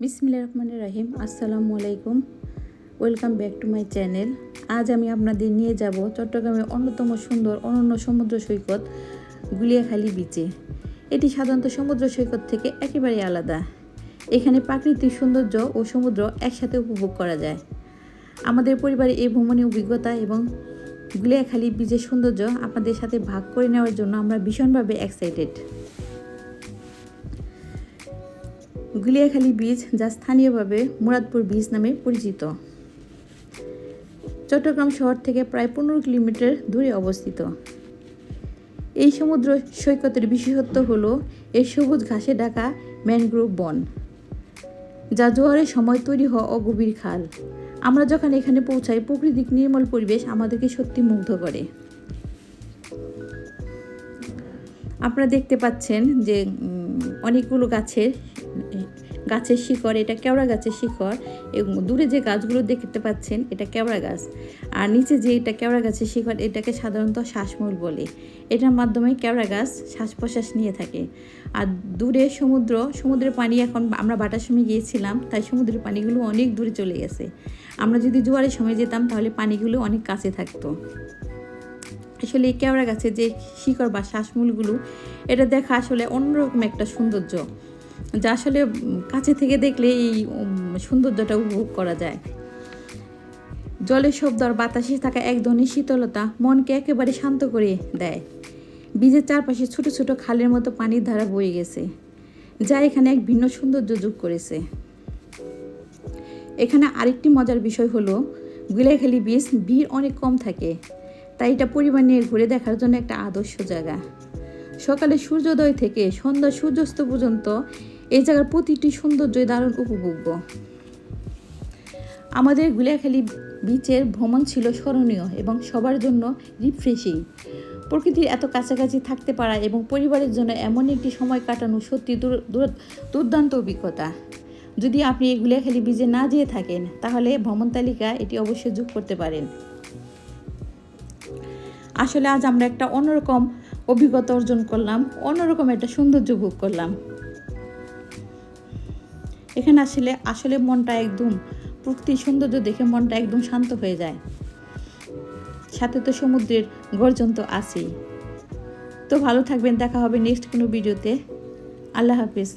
বিসমিল্লা রহমানের রাহিম। আসসালামু আলাইকুম welcome back to my channel. আজ আমি আপনাদের নিয়ে যাব চট্টগ্রামের অন্যতম সুন্দর, অনন্য সমুদ্র সৈকত গুলিয়াখালী বিচে এটি সাধারণত সমুদ্র সৈকত থেকে একেবারে আলাদা। এখানে প্রাকৃতিক সৌন্দর্য ও সমুদ্র একসাথে উপভোগ করা যায়। আমাদের পরিবারে এই ভ্রমণের অভিজ্ঞতা এবং গুলিয়াখালী বিচের সৌন্দর্য আপনাদের সাথে ভাগ করে নেওয়ার জন্য আমরা ভীষণভাবে এক্সাইটেড গুলিয়াখালী বীচ যা স্থানীয়ভাবে মুরাদপুর বীচ নামে পরিচিত। চট্টগ্রাম শহর থেকে প্রায় পনেরো কিলোমিটার দূরে অবস্থিত। এই সমুদ্র সৈকতের বিশেষত্ব হলো, এর সবুজ ঘাসে ঢাকা ম্যানগ্রোভ বন, যা জোয়ারের সময় তৈরি হওয়া অগভীর খাল। আমরা যখন এখানে পৌঁছাই প্রকৃতিক নির্মল পরিবেশ আমাদেরকে সত্যি মুগ্ধ করে। আপনারা দেখতে পাচ্ছেন যে অনেকগুলো গাছের গাছের শিকড়, এটা কেওড়া গাছের শিকড়, এবং দূরে যে গাছগুলো দেখতে পাচ্ছেন, এটা কেওড়া গাছ। আর নিচে যে এটা কেওড়া গাছের শিকড়, এটাকে সাধারণত শ্বাসমূল বলে। এটার মাধ্যমে কেওড়া গাছ শ্বাস প্রশ্বাস নিয়ে থাকে। আর দূরে সমুদ্র, সমুদ্রের পানি এখন আমরা বাটার সময় গিয়েছিলাম, তাই সমুদ্রের পানিগুলো অনেক দূরে চলে গেছে। আমরা যদি জোয়ারের সময় যেতাম, তাহলে পানিগুলো অনেক কাছে থাকতো। আসলে এই কেওড়া গাছের যে শিকড় বা শ্বাসমূলগুলো, এটা দেখা আসলে অন্যরকম একটা সৌন্দর্য। যা আসলে কাছে থেকে দেখলে এই সৌন্দর্যটা উপভোগ করা যায়। জলের শব্দ আর বাতাসে থাকা এক ধরনের শীতলতা মনকে একেবারে শান্ত করে দেয়। বীজের চারপাশে ছোট ছোট খালের মতো পানির ধারা বয়ে গেছে, যা এখানে এক ভিন্ন সৌন্দর্য যোগ করেছে। এখানে আরেকটি মজার বিষয় হলো, গুলাইখালি বীচ ভিড় অনেক কম থাকে, তাই এটা পরিবার নিয়ে ঘুরে দেখার জন্য একটা আদর্শ জায়গা। সকালে সূর্যোদয় থেকে সন্ধ্যা সূর্যাস্ত পর্যন্ত এই জায়গার প্রতিটি সৌন্দর্যই দারুণ উপভোগ্য। আমাদের গুলিয়াখালী বিচের ভ্রমণ ছিল স্মরণীয় এবং সবার জন্য রিফ্রেশিং প্রকৃতির এত কাছাকাছি থাকতে পারা এবং পরিবারের জন্য এমন একটি সময় কাটানো সত্যি দূর- দূর- দুর্দান্ত অভিজ্ঞতা। যদি আপনি এই গুলিয়াখালী বিচে না যেয়ে থাকেন, তাহলে ভ্রমণ তালিকা এটি অবশ্যই যোগ করতে পারেন। আসলে আজ আমরা একটা অন্যরকম অভিজ্ঞতা অর্জন করলাম, অন্যরকম একটা সৌন্দর্য ভোগ করলাম। এখানে আসলে আসলে মনটা একদম, প্রকৃতির সৌন্দর্য দেখে মনটা একদম শান্ত হয়ে যায়। সাথে তো সমুদ্রের গর্জন তো আছেই। তো ভালো থাকবেন, দেখা হবে নেক্সট কোনো ভিডিওতে আল্লাহ হাফিজ।